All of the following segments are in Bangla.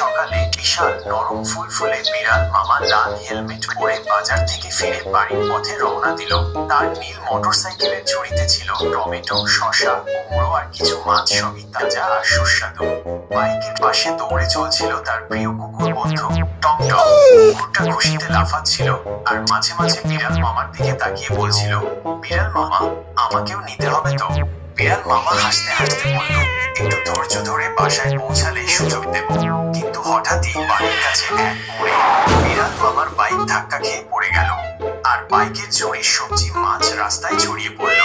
সকালে বিশাল নরম ফুলফুলে বিড়াল মামা লাল হেলমেট পরে বাজার থেকে ফিরে বাড়ির পথে রওনা দিল। তার নীল মোটরসাইকেলের ঝুড়িতে ছিল টমেটো, শসা, কুমড়ো আর কিছু মাছ, সবই তাজা আর সুস্বাদু। বাইকের পাশে দৌড়ে চলছিল তার প্রিয় কুকুর বন্ধু টমটম কুকুরটা খুশিতে লাফাচ্ছিল আর মাঝে মাঝে বিড়াল মামার দিকে তাকিয়ে বলছিল, বিড়াল মামা, আমাকেও নিতে হবে তো? বিড়াল মামা হাসতে হাসতে বলল, একটু ধৈর্য ধরে বাসায় পৌঁছালে সুযোগ দেব। এক মোড়ে বাইক ধাক্কা খেয়ে পড়ে গেল। আর বাইকের ঝুড়ির সবজি মাছ রাস্তায় ছড়িয়ে পড়ল।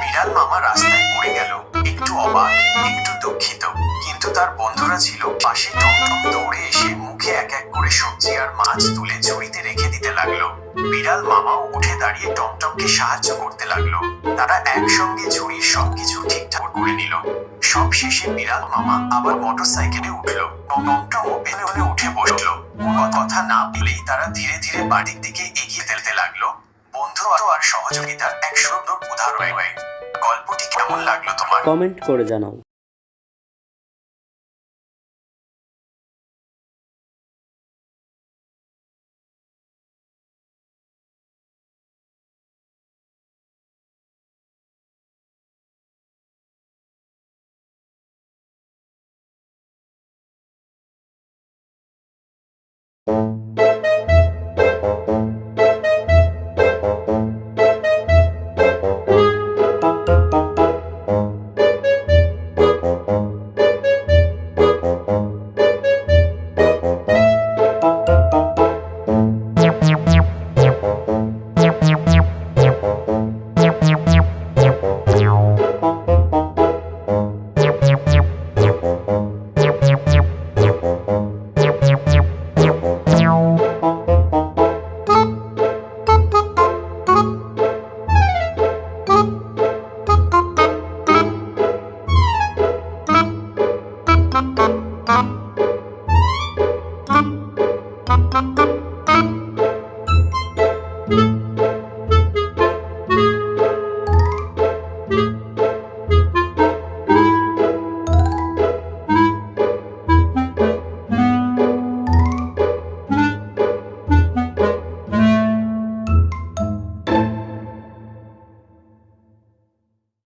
বিড়াল মামা রাস্তায় পড়ে গেল। একটু অবাক, একটু দুঃখিত। কিন্তু তার বন্ধুরা ছিল পাশে টমটম দৌড়ে এসে মুখে এক এক করে সবজি আর মাছ তুলে ঝুড়িতে রেখে দিতে লাগল। বিড়াল মামাও উঠে দাঁড়িয়ে টমটমকে সাহায্য করতে লাগল। তারা একসঙ্গে ঝুড়ির সবকিছু ঠিকঠাক করে নিল। সব শেষে বিড়াল মামা আবার মোটর সাইকেলে উঠল। টমটমও পেলে হলে উঠে বসল। কথা না বলেই তারা ধীরে ধীরে বাড়ির দিকে এগিয়ে ফেলতে লাগল। বন্ধু আর সহযোগিতার এক সুন্দর উদাহরণ। হয়ে গল্পটি কেমন লাগল তোমার? কমেন্ট করে জানাও। Bye.